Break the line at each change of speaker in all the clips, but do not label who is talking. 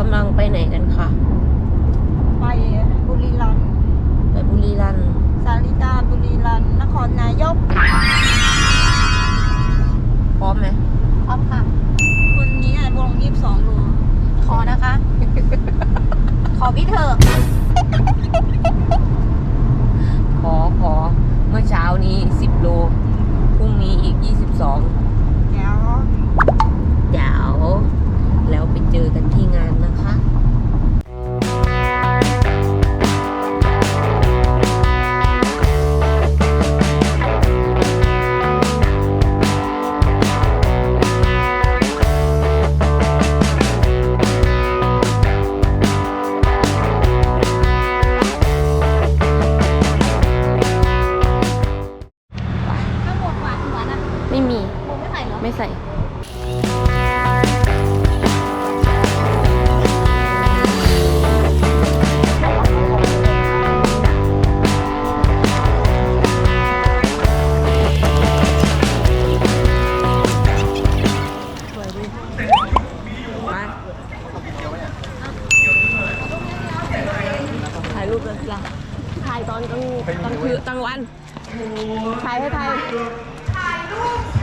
กำลังไปไหนกันคะ
ไปบุรีรัมย์
ไปบุรีรัมย์
สาริกาบุรีรัมย์นครนายก
พร้อมไหม
พร้อมค่ะ คุณนี้วงยี่สิบสองรู
ขอนะคะ ขอพี่เถอะ
ขอขอเมื่อเช้านี้10โลพรุ่งนี้อีก22
เดี๋ยว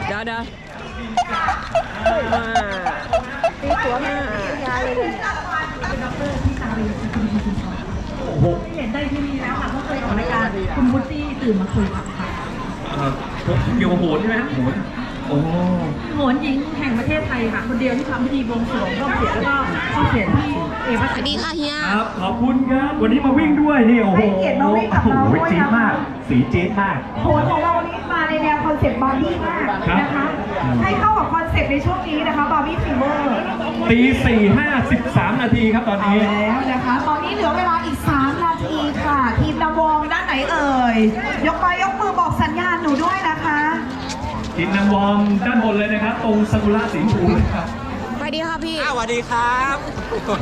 ดี๋ยวเดี๋ยวมาตีตัวมายาเลย
เห็นได้ที่นี่แล้วค่ะเพราะเคยออกรายการคุณพุตตี้ตื่นมาคุยกับค่ะ
เอ่อเกี่ยวกับโหนใช่ไหมฮะโหนโอ้
โหนหญิงแห่งประเทศไทยค่ะ คนเดียวที่ทำพิธีบวงสรวงรอบเสียงแล้วก็เข้าเสียงที่เอวั
สวัสดีค่ะเฮีย
ครับขอบคุณครับวันนี้มาวิ่งด้วยนี่โอ้โห
ให้เกียรติมาวิ่งกับเรา
โอ้โห
ด้วย
จี๊ด
นะคะ
มาก สีจี๊ดมาก
โหนของเราวันนี้มา ในแนวคอนเซ็ปต์บาร์บี้มากนะคะ ให้เข้ากับคอนเซ็ปต์ในช่วงนี้นะคะบาร์บี้ฟีเวอร์
ตีสี่ห้าสิบสามนาทีครับตอน
เอา
นี้
แล้วนะคะ ตอนนี้เหลือเวลาอีก 3 นาทีค่ะ ทีมนำวงด้านไหนเอ่ย ยกไปยกมือบอกสัญญาณหนูด้วยนะคะ
ทีมนำวอร์มด้านบนเลยนะครับ ตรงซากุระสีชมพูนะครับ
สวัสดีค่ะพี่
อ้าวสวัสดีครับ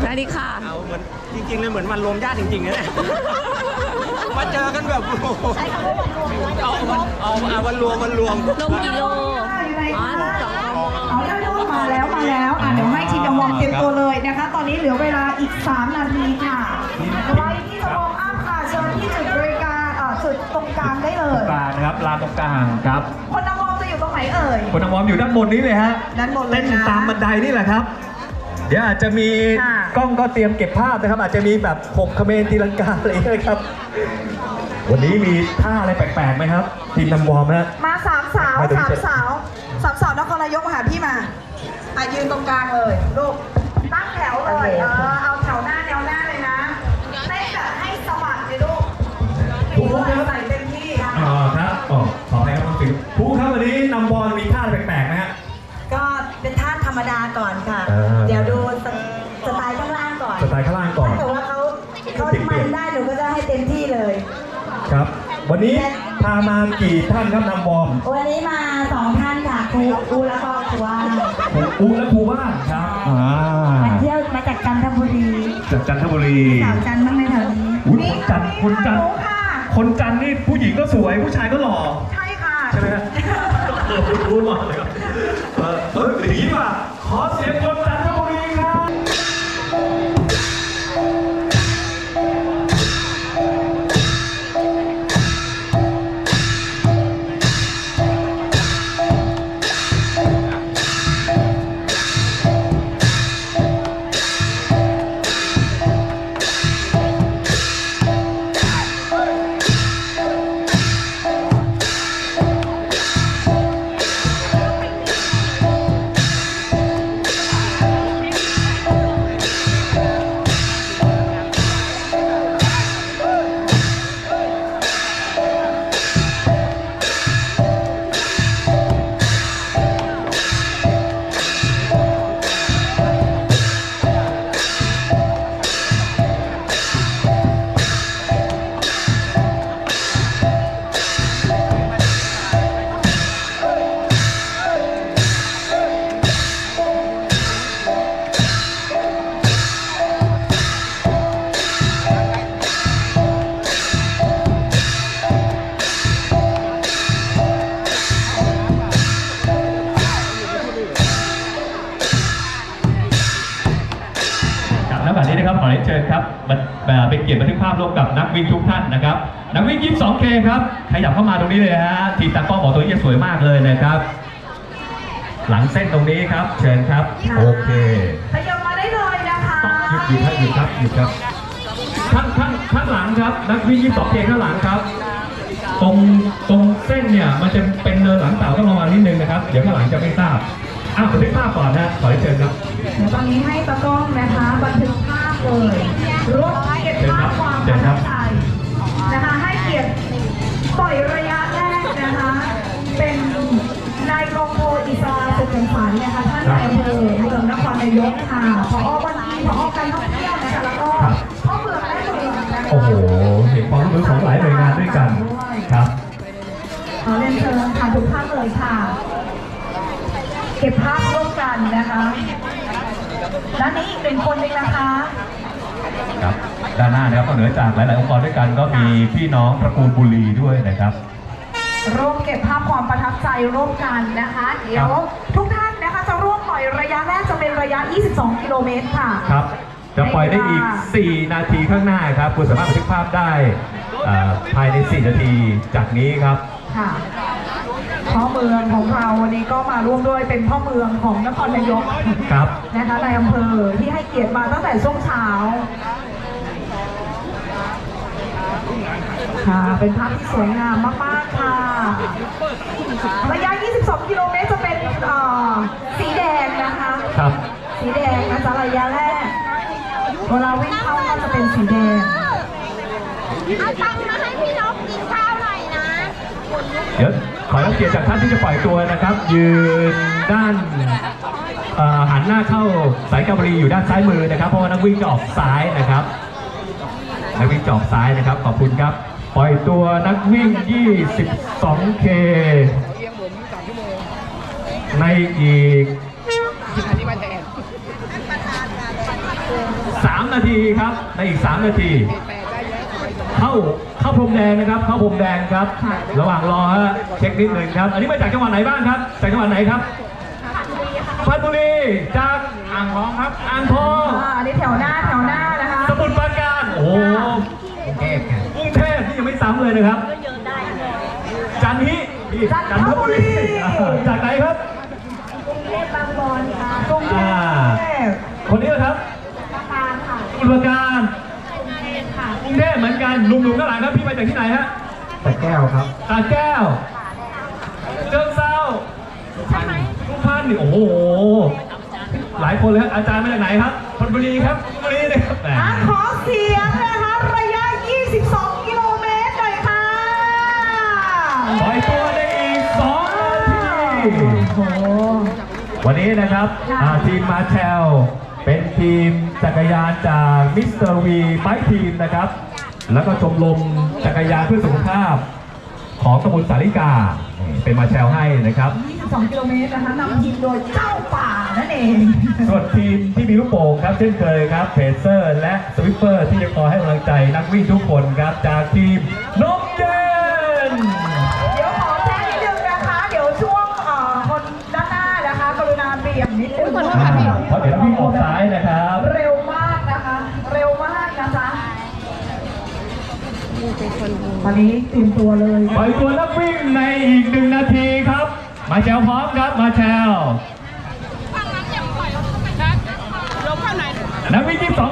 สวัสดีค่ะ
เอาเหมือนจริงๆเลยเหมือนมันรวมญาติจริงๆนะเนี่ย มาเจอกันแบบโอ้โหเอาวันเอาเอาวันรวมวันรวม
ลงกิโลอ๋อสองกม
เอาแล้วลูกมาแล้วมาแล้วอะเดี๋ยวให้ทีมนำวงเตรียมตัวเลยนะคะ ตอนนี้เหลือเวลาอีก 3 นาทีค่ะไว้ที่จะวงอัพค่ะเชิญที่จุดบริการเอ่อจุดตรงกลางได้เล
ตร
ย
งกลางนะครับลานตรงกลางครับ
คนนำวงจะอยู่ตรงไหนเอ่ย
คนนำวอร์มอยู่ด้านบนนี้เลยฮะ
ด้านบนเลยนะ
เล่นตามบันไดนี่แหละครับ เดี๋ยวอาจจะมี
ค่ะ
กล้องก็เตรียมเก็บภาพนะครับ อาจจะมีแบบหกคเมนตีลังกาอะไรอย่างเงี้ยครับ วันนี้มีท่าอะไรแปลกๆไหมครับ ทีมนำวอร์มฮะ
มาสามสาว
มาดู
สาม
เจ็ด
สาวสามสาวนครนายกมาหาพี่มาอะยืนตรงกลางเลยลูกตั้งแถวเลยเออเอาแถวหน้าแนวหน้าเลยนะเต้นแบบให้สะบัดเลยลูก
ถูกครับ
ใส่เต็มที่ค่ะ
อ๋อครับอ๋อขออะไรครับน้องฟิวครูครับวันนี้นำวอร์มมีท่าอะไรแปลกๆไหมฮะ
ก็เป็นท่าธรรมดาก่อนค่ะ
อ่า
เดี๋ยวดู วันนี้
พามากี่ท่านครับนำวอร์ม
วันนี้มาสองท่านค่ะครูอูแล้วก็ครูว่า
ครูอูและครูว่านครับอ่า
มาเที่ยวมาจากจันทบุรี
จากจันทบุรี
สาวจันทร์บ้างไหมแถวนี้
อุ๊ยคนจันทร์คนจันทร์
ค่ะ
คนจันทร์นี่ผู้หญิงก็สวยผู้ชายก็หล่อ
ใช่ค่ะ
ใช่ไหมฮะเออรู้หมดเลยครับเออเอออย่างนี้ป่ะขอเสียงคนจัน แบบนี้นะครับขอเรียนเชิญครับมันแบบเป็นเกียรติบันทึกภาพร่วมกับนักวิ่งทุกท่านนะครับนักวิ่ง 22K ครับขยับเข้ามาตรงนี้เลยนะฮะทีมตากล้องบอกตัวนี้จะสวยมากเลยนะครับ หลังเส้นตรงนี้ครับ เชิญครับโอเค
ขยับมาได้เลยนะคะ
หยุดหยุดครับหยุดครับหยุดครับข้างข้างข้างหลังครับ นักวิ่ง 22K ข้างหลังครับตรงตรงเส้นเนี่ยมันจะเป็นเนินหลังเต่าต้องระวังนิดนึงนะครับ เดี๋ยวข้างหลังจะไม่ทราบ อ้าวบันทึกภาพก่อนนะขอเรียนเชิญครับ
เดี๋ยวตอนนี้ให้ตากล้องนะคะบันทึกภาพเลยรวบเก็บภาพความประทับใจนะคะให้เกียรติปล่อยระยะแรกนะคะ เป็นนายกองโทอิสราสุขสันต์นะคะท่านนายอำเภอเมืองนครนายกค่ะพอบัญชีพอการท่องเที่ยวนะคะแล้วก็พ่อเมืองและเมืองนะคะ
โอ้โหเห็นความร่วมมือของหลายหน่วยงานด้วยกันครับ
ขอเรียนเชิญค่ะทุกท่านเลยค่ะ เก็บภาพร่วมกันนะคะและนี้อีกเป็นคนหนึงนะคะ
ครับด้านหน้านะครับก็เหนือจากหลาย ๆ องค์กรด้วยกันก็มีพี่น้องตระกูลบุรีด้วยนะครับ
ร่วมเก็บภาพความประทับใจร่วมกันนะคะ เดี๋ยวทุกท่านนะคะจะร่วมปล่อยระยะแรกจะเป็นระยะ 22 กิโลเมตรค่ะ
ครับ จะปล่อยได้อีก 4 นาทีข้างหน้าครับ คุณสามารถบันทึกภาพได้อ่าภายใน 4 นาทีจากนี้ครับ
ค่ะ พ่อเมืองของเราวันนี้ก็มาร่วมด้วยเป็นพ่อเมืองของนครนายก
ครับ
นะคะในอำเภอที่ให้เกียรติมาตั้งแต่ช่วงเช้าค่ะเป็นภาพที่สวยงามมากๆค่ะระยะ 22 กิโลเมตรจะเป็นเอ่อสีแดงนะคะ
ครับ
สีแดงนะจ๊ะระยะแรกเวลาวิ่งเข้าก็จะเป็นสีแดง
เอาตังค์มาให้พี่นกกินข้าวหน่อยนะ
เดี๋ยว ขอรับเกียรติจากท่านที่จะปล่อยตัวนะครับ ยืนด้านหันหน้าเข้าสายกาบรีอยู่ด้านซ้ายมือนะครับ เพราะว่านักวิ่งจะออกซ้ายนะครับ นักวิ่งจะออกซ้ายนะครับ ขอบคุณครับ ปล่อยตัวนักวิ่ง 22K ในอีก3นาทีครับ ในอีก 3 นาที เข้าเข้าพรมแดงนะครับ เข้าพรมแดงครับ ระหว่างรอฮะเช็คนิดหนึ่งครับ อันนี้มาจากจังหวัดไหนบ้างครับ จากจังหวัดไหนครับพัทบุรีจากอ่างทองครับ อ่างทอง
อ่าอันนี้แถวหน้าแถวหน้านะคะ
สมุทรปราการ โอ้โหกรุงเทพกรุงเทพนี่ยังไม่ซ้ำเลยนะครับ จันทินี่
จันทบุรี
อ่าจากไหนครับ
กรุงเทพบางบอนค่ะกรุงเท
อ่า
พ
คนนี้นะครับ
ปราการค่ะ
สมุทรปราการ
กรุงเทพค่ะ
ก รุงเทพเหมือนกันหนุ่มๆข้างหลังครับพี่มาจากที่ไหนฮะตะแก้วครับตะแก้ว เจิงเซาใช่ไหมทุกท่านนี่โอ้โห หลายคนเลยครับอาจารย์มาจากไหนครับชลบุรีครับชลบุรีนะครับแหม
อะขอเสียงนะคะระยะ 22 กิโลเมตรหน่อยค่ะ
ปล่อยตัวในอีก2นาที
โอ้โห
วันนี้นะครับ
ค่ะ
อ่าทีมมาแชล เป็นทีมจักรยานจากมิสเตอร์วีไบทีมนะครับ แล้วก็ชมรมจักรยานเพื่อสุขภาพของตำบลสาริกานี่เป็นมาแชลให้นะครับ
22 กิโลเมตรนะคะนำทีมโดยเจ้าป่านั่นเอง
ส่วนทีมที่มีลูกโป่งครับ เช่นเคยครับเพเซอร์ และสวิปเปอร์ที่จะคอยให้กำลังใจนักวิ่งทุกคนครับ จากทีมนก
อนนี้เต
รี
ยมตัวเลย
ปล่อยตัวนักวิ่งในอีกหนึ่งนาทีครับ มาแชลพร้อมครับมาแชลนักวิ่งที่สอง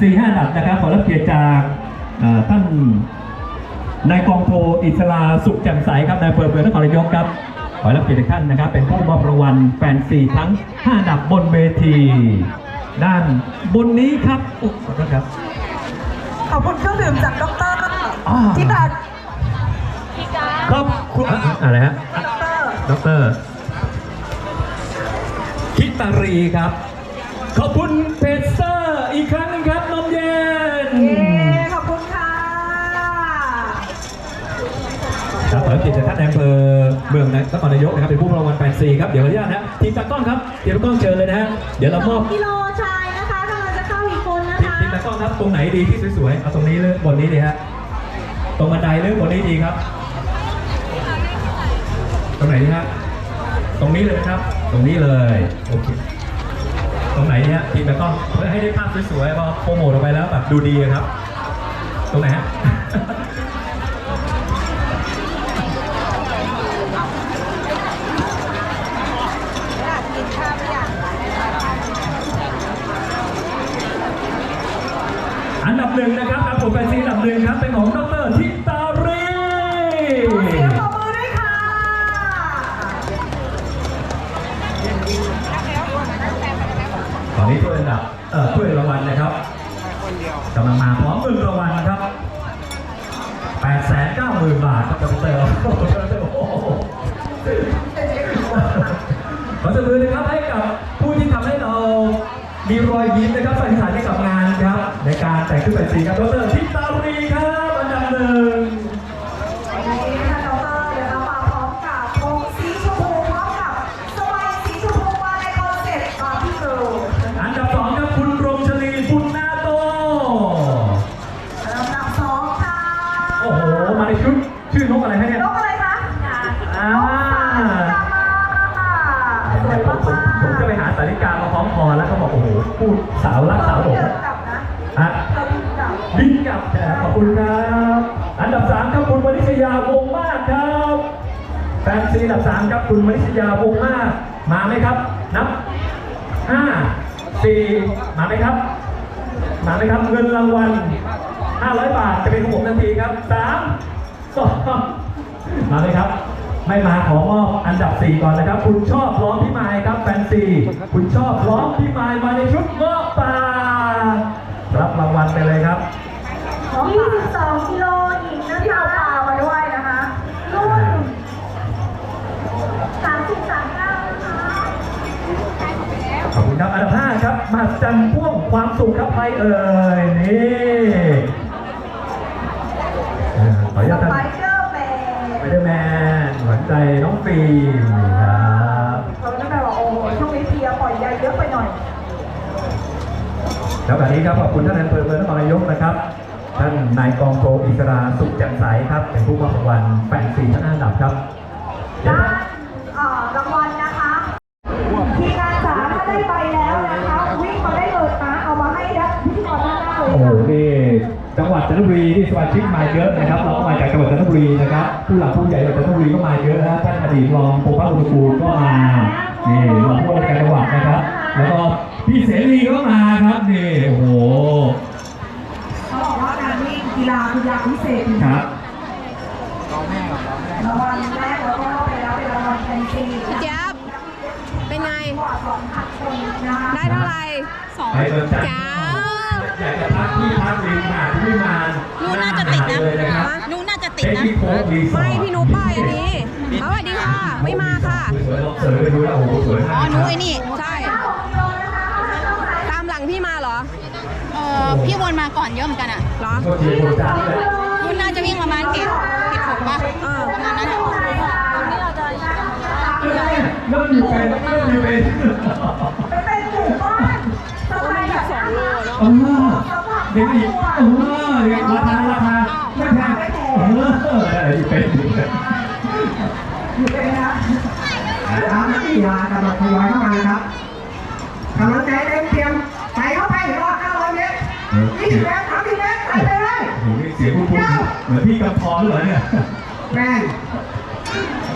สี่ห้าดับนะครับขอรับเกียรติจากท่านนายกองโทอิสลาสุขแจ่มใสครับนายเปิดเผยนครนายกครับขอรับเกียรติท่านนะครับ เป็นผู้มอบรางวัลแฟนซีทั้ง 5 ดับบนเวที ด้านบนนี้ครับอุ๊บขอโทษครับ
ขอบคุณเครื่องดื่มจากด็
อก
เตอร์ทิดา
ครับคุณอะไรฮะ
ด็
อกเตอร์ทิตารีครับ ขอบคุณเพจเซอร์อีกครั้งนึงครับ เป็นผู้รางวัลแฟนซีครับเดี๋ยวขออนุญาตนะทีมตากล้องครับทีมตากล้องเชิญเลยนะฮะเดี๋ยวเรามอบ
กิโลชายนะคะกำลังจะเข้าอีกคนนะ
ทีม
คะ
ทีมตากล้องครับตรงไหนดีที่สวยๆเอาตรงนี้หรือบนนี้ดีฮะตรงบันไดหรือบนนี้ดีครับ ตรงไหนดีฮะตรงนี้เลยครับ ตรงนี้เลยโอเคตรงไหนเนี่ยทีมตากล้องเพื่อให้ได้ภาพสวยๆพอโปรโมทออกไปแล้วแบบดูดีอะครับ ตรงไหนฮะ อันดับหนึ่งนะครับครับผมแฟนซีอันดับหนึ่งครับเป็นของดรทิตารี
ขอเสียงปรบมือด้วยค่ะ
ตอนนี้ถ้วยอันดับเอ่อถ้วยรางวัลนะครับกำลังมาพร้อมเงินรางวัลนครับ8 9 0 0 0 0 บาทครับดรโอ้โหขอเสนอนะครับให้กับผู้ที่ทำให้เรามีรอยยิ้มนะครับงานครับ ในการ แต่งขึ้นไปสีครับดรทิต
ซี
อันดับสาม
ค
รับคุณวนิชยาวงมากมาไหมครับ นับห้าสี่มาไหมครับ มาไหมครับเงินรางวัล 500 บาทจะเป็นของผมทันทีครับ 3 2 มาไหมครับ ไม่มาขอมอบอันดับ 4 ก่อนนะครับ คุณชอบร้องพี่ไม้ครับแฟนซีคุณชอบร้องพี่ไม้มาในชุดเงาะป่ารับรางวัลไปเลยครับ
22กิโลหญิงนะที่เอาปลามาด้วยนะคะรุ่น3039นะคะ
ขอบคุณครับ อันดับ 5 ครับ มหัศจรรย์พ่วงความสุขครับใครเอ่ยนี่เอ่อขออนุญาต
ส
ท่าน
ไปเดอร์แมน
ไปเดอร์แมนหวานใจน้องฟิล์มนี่ครับ
เขาก็แบบว่าโอ้โหช่วงนี้เพลียปล่อยใยเยอะไปหน่อย
แล้วแบบนี้ครับขอบคุณท่านนายอำเภอเมืองนครนายกนะครับ ท่านนายกองโทอิสราสุขแจ่มใสครับเป็นผู้มอบรางวัลแปดสี่ทั้งห้าอันดับครับเดี๋ จันทบุรีที่สมาชิกมาเยอะนะครับเราก็มาจากจังหวัดจันทบุรีนะครับ ผู้หลักผู้ใหญ่จากจันทบุรีก็มาเยอะนะท่านอดีตรองปกป้องอุณกูลก็มานี่รองผู้ว่าการจังหวัดนะครับ แล้วก็พี่เสรีก็มาครับนี่โอ้โห
เขาบอกว่าการวิ่งกีฬาคือยาพิเศษจริง
ครับ
รางวัลแรกเราก็ไปแล้วเป็นรางวัลแฟนซี
พี่เจ๊บเป็นไง ได้เท่าไหร่
สอง
จันทร์
จ้า
อยากจะพักที่พักริมหาดที่มา
นู่นน่าจะติดนะ
เลยนะครับ
นู่นน่าจะติด
เอ็ก
นะ
ซ์โค้ดรีสอร์ท
ไม่พี่นุ๊กป้ายอันนี้เอาสวัสดีค่ะ ไม่มาค่ะ
สวยๆเสริมไปดูแล้วโอ้โหสวย
อ๋
มา
อกหนูไอ้นี่
ใช่ ตามหลังพี่มาเหรอ
เออพี่วนมาก่อนเยอะเหมือนกันอะ
เหรอ
ก็เชียร์คนจันทร์เลย
นู่นน่าจะวิ่งประมาณเกตเกตหกป่ะ
เออ
ประมาณนั้นอะ
เริ่มอยู่เป็นเริ่มอยู่เป็น
เป็นเป็นหมู่บ้านสไตล์แบบน่ารัก
เออเด็กอีกเออเด็กราคาราคาไม่แพงเอออยู่เป็นอยู่เป็น
อยู่เป็นนะ
ตามนักกีฬากำลังทยอยเข้ามานะครับกำลังใจเต็มเตรียมใส่เข้าไปรอ500เมตร20เมตร30เมตรใส่ไปเลย
โอ้โหเสียงคุณเหมือนพี่กำพรเหรอเนี่ย
แม่ง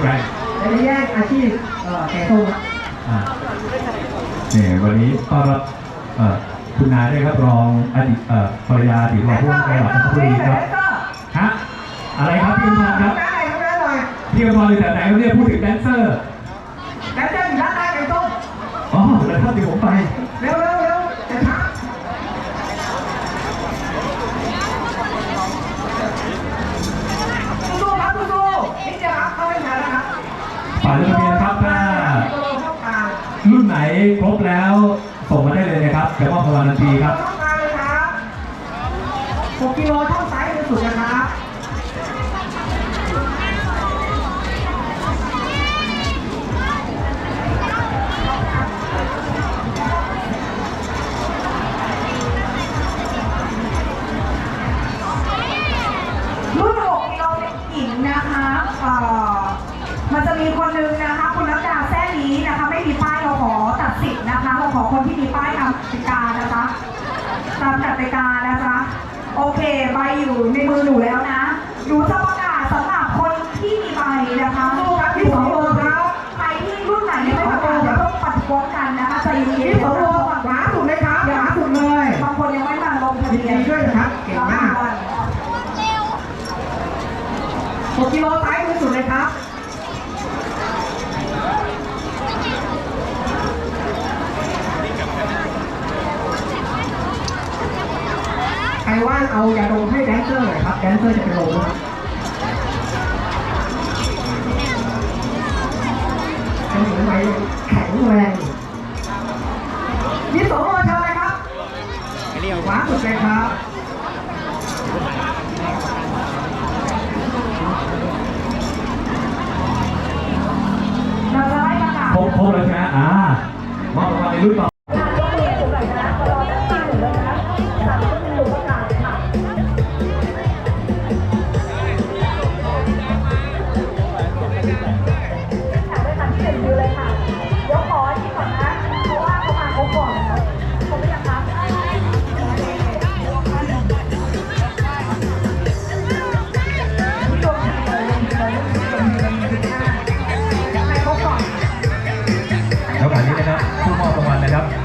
แรง
จะได้แยกอาชีพเออแก่ตรง
อ่าเนี่ยวันนี้ต้อนรับเออ คุณนาด้วยครับรองอดีตเอ่อภรรยาอดีตรองผู้ว่าการจังหวัดนนทบุรีครับฮะอะไรครับพี่อมรครับ
ได้ได้หน่อย
พี่อมรเลยแต่ไหนครับเนี่ยพูดถึงแดนเซอร์
แล้วเจ้าอยู่ด้านหน้าไก่ต้ม
อ๋อแล้วถ้าเดี๋ยวผมไป
เร็วเร็วเร็วจะช้าสู้ๆครับสู้ๆนี่จะรับเข้าไปทันแล้วครับ
ฝ่ายลงทะเบียนครับถ้า
กิโลเข้ากลาง
รุ่นไหนครบแล้วส่งมา ได้เลยนะครับเดี๋ยวมอบรางวัลทันทีครับ
เข้ากลางเลยครับ6
กิ
โล 6กิโลซ้ายเป็นสุดเลยครับใครว่างเอายาดมให้แดนเซอร์หน่อยครับ แดนเซอร์จะเป็นลมนะครับเป็นหญิงวัยแข็งแรงยี่สิบสองโลเชิญเลยครับขวาสุดเลยครับ
เราจะให้ป ระกาศ
ครบครบแล้วใช่ไหมอ่ามอบรางวัลในรุ่นต่อ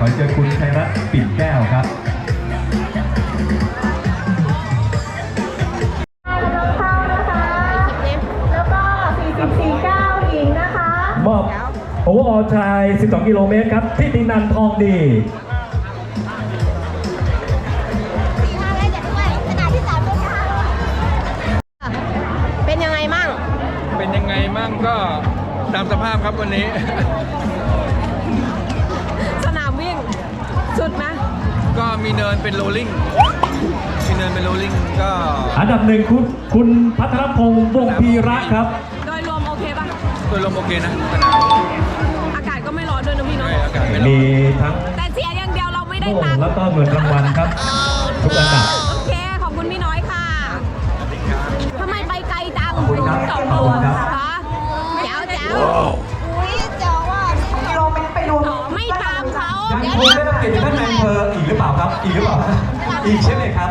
อเชิญคุณชัยรัตน์ปิ่นแก้วครับ
แล้วก็44.9หญิงนะคะ
มอบโอเวอร์ออลชาย 12 กิโลเมตรครับทิตินันทองดี
เป็นยังไงมั่ง
เป็นยังไงมั่งก็ตามสภาพครับวันนี้
มี
เนินเป็นโรลลิ่ง มีเนินเป็นโรลลิ่งก็
อันดับหนึ่งคุณคุณพัทรพงษ์วงศ์พีระครับ
โดยรวมโอเคป่ะ
โดยรวมโอเคนะสนาม
อากาศก็ไม่ร้อนด้วยนะพี่เนาะ
ใช่อากาศไม่ร้อ
มี
น
ทั้ง
แต่เสียอย่างเดียวเราไม่ได้
โล่
ตังค์
แล้วก็เงินรางวัลครับ ทุกอันดับ
โอเค ขอบคุณพี่น้อยค่ะ ทำไมไปไกลจัง
ขอบคุณครับ
สอง
ขอบ
โล
คุณครับ
คะแจ๋วแจ๋ว
อุ้ยเจ๋อว่า
กิโลเมตรไปรวม
ไม่ตามเขา
ยังคงได้รับเกียรติท่านนายอำเภอ อีกหรือเปล่าครับอีกหรือเปล่าอีกใช่ไหมครับ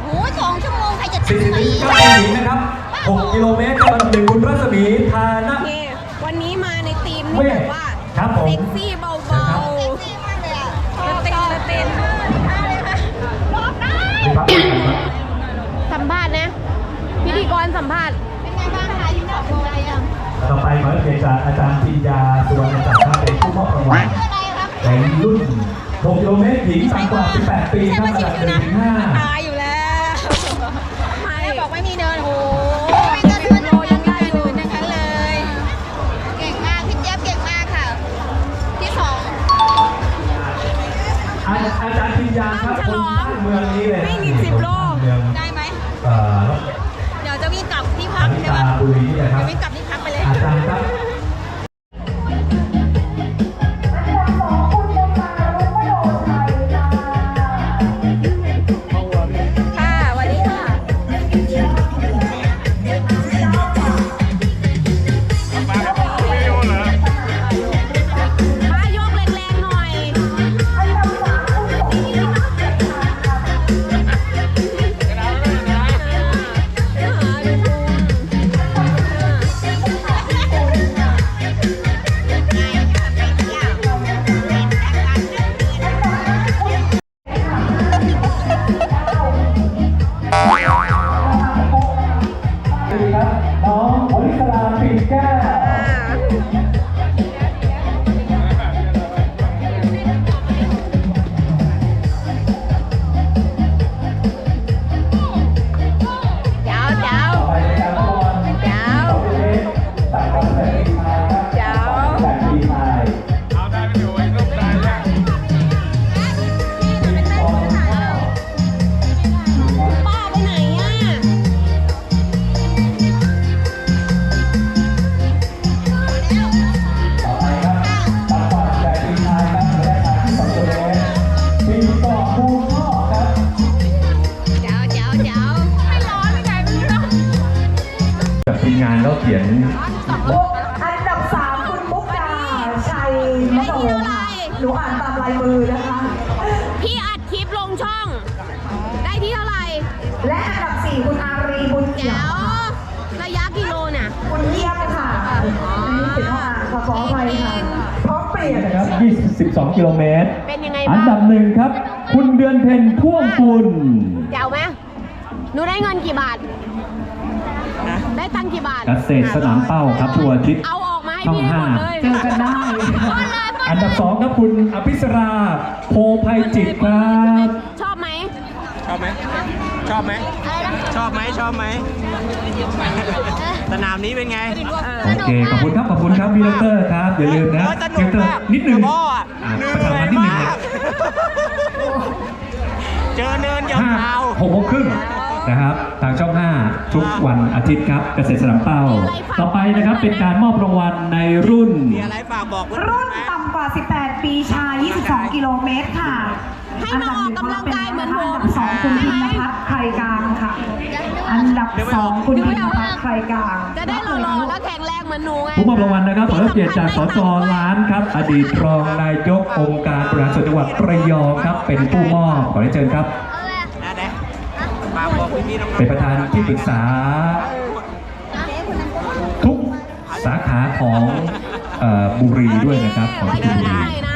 โอ้สองชั่วโมงใครจะ
สี่
ทำ
สิบ
ไหว
เก้าหญิงนะครับ6กิโลเมตรอันดับหนึ่งคุณรัศมีทานะ
โอเค วันนี้มาในทีม
เว้
นี่
ย
แบบว่า
ครับผม
เซ็กซี่เบา
นะครับ
จริงมากเลยอะ
ๆเต้นเต้น
รอบได้
นี่ครับ
สัมภาษณ์นะ พิธีกรสัมภาษณ์
เป็นไงบ้างคะยี่สิบสองโลอะไรยัง
ต่อไปขอเกียรติจากอาจารย์ปิญญาสุวรรณจักรครับเป็นผู้มอบรางวัล
อะไรครับ
ในรุ่น 6กิโลเมตรหญิงต่ำกว่า 18 ปีครับอันดับหนึ่งถึงห้า
ตายอยู่แล้วไม่
แม่บอกไม่มีเนินโอ้โหไม่เนินเนินโลยังได้อยู่ทั้งนั้นเลย เก่งมากพี่เจี๊ยบเก่งมากค่ะ ที่สอง
อาอาจารย์ปิญญาครับคนบ้านเมืองนี้เลย
วิ่งอีก10โล
เมือง
ได้ไหม
เอ่อ
เดี๋ยวจะวิ่งกลับที่
อ
พัก
นิ
ใช่
ตา
ไหม
บุรีนี่แหละครับ
จะวิ่งกลับ
22กิโลเมตร
เป็นยังไง
อัน
บ้าง
ดับหนึ่งครับ คุณเดือนเพ็ญพ่วงปุน
แจ๋วไหมหนูได้เงินกี่บาท ได้ตังค์กี่บาท
เกษตรสนามเป้าครับทัวร์อาทิตย์
เอาออกมาให้
ช่อง
พี่ให้หมด
ห้า
เลย
เจอกันได้
อันดับสองครับคุณอภิสราโพภัยจิตครับ
ชอบไหม
ชอบไหมชอบไหม ชอบไหมชอบไหมสนามนี้เป็นไง
โอเคขอบคุณครับขอบคุณครับพี่ดรครับอย่าลืมนะ
เออส
เจ
นุ
ม
ก
เตอร์
มาก
นิดนึง
แต่พ่ออะ
อ่า
เหนื่
ประชา
อย
สัมพันธ์นิดนึง
มาก
นะ
เจอเนินย
ห้าา
ว
หกโมงครึ่งนะครับทางช่อง 5 ทุกวันอาทิตย์ครับเกษตรสนามเป้า ต่อไปนะครับเป็นการมอบรางวัลในรุ่น
ๆมีอะไรฝากบอกเพื่อนๆ
รุ่น
ไหม
ต่ำกว่า 18 ปีชาย 22 กิโลเมตรค่ะ
ให้มาออกกำลังกายเหมือนผม
อันดับสองคุณพิมพัฒน์ไครกลางค่ะ อันดับสองคุณพิมพัฒน์ไครกลาง
จะได้หล่อๆแล้วแข็งแรงเหมือนหนูไง
ผู้มอบรางวัลนะครับขอรับเกียรติจากสจล้านครับ อดีตรองนายกองค์การบริหารส่วนจังหวัดระยองครับ เป็นผู้มอบขอได้เชิญครับ
นะเด็กฝากบอกพี่ๆน้องๆ
เป็นประธานที่ปรึกษา ทุกสาขาของเอ่อบุรีด้วยนะครับ ของ
ไว้
ที่